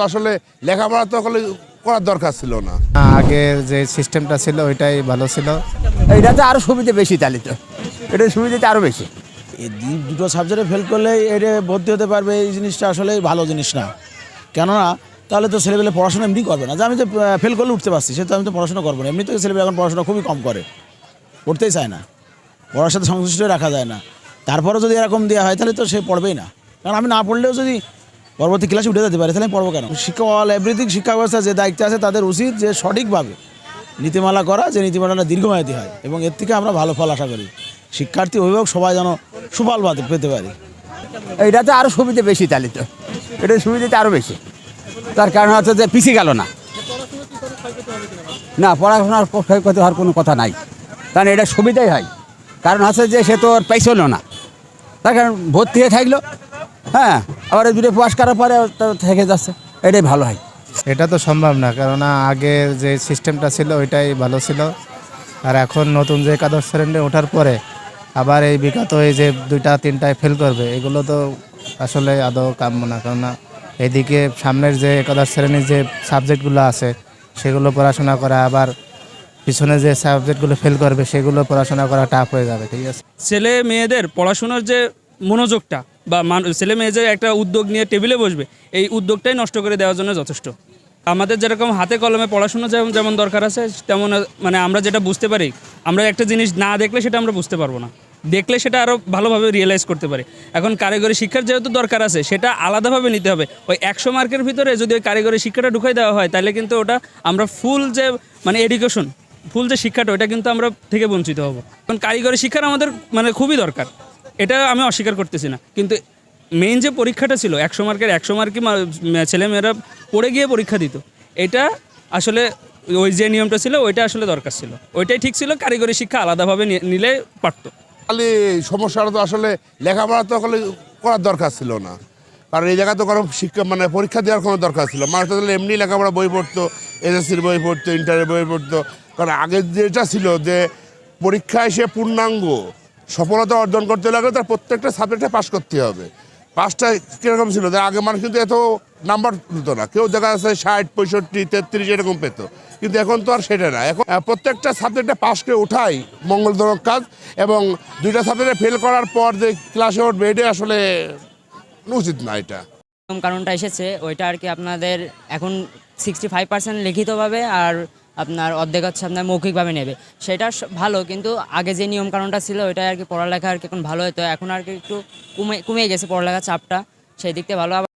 আসলে লেখাপড়া তো করার দরকার ছিল না। আগের যে সিস্টেমটা ছিল ওইটাই ভালো ছিল। এটাতে আরও সুবিধা বেশি তাহলে তো। এটা সুবিধাতে আরও বেশি। এই দুটো সাবজেক্টে ফেল করলে এটা ভর্তি হতে পারবে এই জিনিসটা আসলে ভালো জিনিস না। কেননা তাহলে তো ছেলেবেলে পড়াশোনা এমনি করবে না। যে আমি তো ফেল করলে উঠতে পারছি সে তো আমি তো পড়াশোনা করব না। এমনি তো ছেলেবেলে এখন পড়াশোনা খুবই কম করে। পড়তেই চায় না। পড়ার সাথে সংশ্লিষ্ট রাখা যায় না। তারপরে যদি এরকম দেওয়া হয় তাহলে তো সে পড়বেই না। কারণ আমি না পড়লেও যদি পরবর্তী ক্লাসে উঠে যেতে পারে, তাহলে আমি পড়ব কেন? শিক্ষা অল এভরিথিং শিক্ষা ব্যবস্থা যে দায়িত্ব আছে তাদের উচিত যে সঠিকভাবে নীতিমালা করা, যে নীতিমালাটা দীর্ঘমেয়াদী হয় এবং এর থেকে আমরা ভালো ফল আশা করি। শিক্ষার্থী, অভিভাবক সবাই যেন সুফল পাতে- পারি। এটা তো আরও সুবিধা বেশি চালিত এটা সুবিধাতে আরও বেশি। তার কারণ হচ্ছে যে পিছিয়ে গেল না। না, পড়াশোনার ক্ষয়ক্ষতি হওয়ার কোনো কথা নাই। কারণ এটা সুবিধাই হয়। কারণ হচ্ছে যে সে তো আর পাইছিল না। তার কারণ ভর্তি হয়ে থাকল। হ্যাঁ। আবার দূরে পাস করার পরে থেকে যাচ্ছে। এটাই ভালো হয়। এটা তো সম্ভব না কেননা আগে যে সিস্টেমটা ছিল ওইটাই ভালো ছিল। আর এখন নতুন যে একাদশ শ্রেণীতে ওঠার পরে আবার এই বিগত এই যে দুইটা তিনটায় ফেল করবে এগুলো তো আসলে আদৌ কাম্য না। কেননা এদিকে সামনের যে একাদশ শ্রেণির যে সাবজেক্টগুলো আছে সেগুলো পড়াশোনা করা আবার পিছনে যে সাবজেক্টগুলো ফেল করবে সেগুলো পড়াশোনা করা টাফ হয়ে যাবে ঠিক আছে? ছেলে মেয়েদের পড়াশোনার যে মনোযোগটা বা ছেলে মেয়ে যে একটা উদ্যোগ নিয়ে টেবিলে বসবে, এই উদ্যোগটাই নষ্ট করে দেওয়ার জন্য যথেষ্ট। আমাদের যেরকম হাতে কলমে পড়াশোনা যেমন যেমন দরকার আছে, তেমন মানে আমরা যেটা বুঝতে পারি, আমরা একটা জিনিস না দেখলে সেটা আমরা বুঝতে পারব না। দেখলে সেটা আরও ভালোভাবে রিয়েলাইজ করতে পারি। এখন কারিগরি শিক্ষার যেহেতু দরকার আছে, সেটা আলাদাভাবে নিতে হবে। ওই একশো মার্কের ভিতরে যদি ওই কারিগরি শিক্ষাটা ঢুকাই দেওয়া হয়, তাহলে কিন্তু ওটা আমরা ফুল যে মানে এডুকেশন ফুল যে শিক্ষাটা ওটা কিন্তু আমরা থেকে বঞ্চিত হব। কারণ কারিগরি শিক্ষার আমাদের মানে খুবই দরকার। এটা আমি অস্বীকার করতেছি না। কিন্তু মেইন যে পরীক্ষাটা ছিল, একশো মার্কের একশো মার্কই ছেলেমেয়েরা পড়ে গিয়ে পরীক্ষা দিত। এটা আসলে ওই যে নিয়মটা ছিল, ওইটা আসলে দরকার ছিল। ওইটাই ঠিক ছিল, কারিগরি শিক্ষা আলাদাভাবে নিলে পারতো। খালি সমস্যাটা তো আসলে লেখাপড়া তো আসলে করার দরকার ছিল না। কারণ এই জায়গায় তো কোনো শিক্ষা মানে পরীক্ষা দেওয়ার কোনো দরকার ছিল মানুষ তো এমনি লেখাপড়া বই পড়তো, এসএসসির বই পড়তো, ইন্টারের বই পড়তো। কারণ আগে যেটা ছিল যে পরীক্ষায় সে পূর্ণাঙ্গ। সফলতা অর্জন করতে লাগলে তার প্রত্যেকটা সাবজেক্টে পাশ করতে হবে। পাঁচটা কীরকম ছিল? আগে মানুষ কিন্তু এত নাম্বার তুলতো না। কেউ দেখা যাচ্ছে ষাট, পঁয়ষট্টি, তেত্রিশ এরকম পেত। কিন্তু এখন তো আর সেটা না। এখন প্রত্যেকটা সাবজেক্টে পাশ করে ওঠাই মঙ্গলজনক কাজ এবং দুইটা সাবজেক্টে ফেল করার পর যে ক্লাসে উঠবে এটা আসলে উচিত না এটা। কারণটা এসেছে, ওইটা আর কি আপনাদের এখন সিক্সটি ফাইভ পার্সেন্ট লিখিতভাবে আর আপনার অর্ধেক হচ্ছে আপনার মৌখিকভাবে নেবে। সেটা ভালো, কিন্তু আগে যে নিয়ম কারণটা ছিল, ওইটা আর কি পড়ালেখা আর কি এখন ভালো হতো এখন আর কি একটু কমে কমে গেছে পড়ালেখার চাপটা। সেই দিক থেকে ভালো।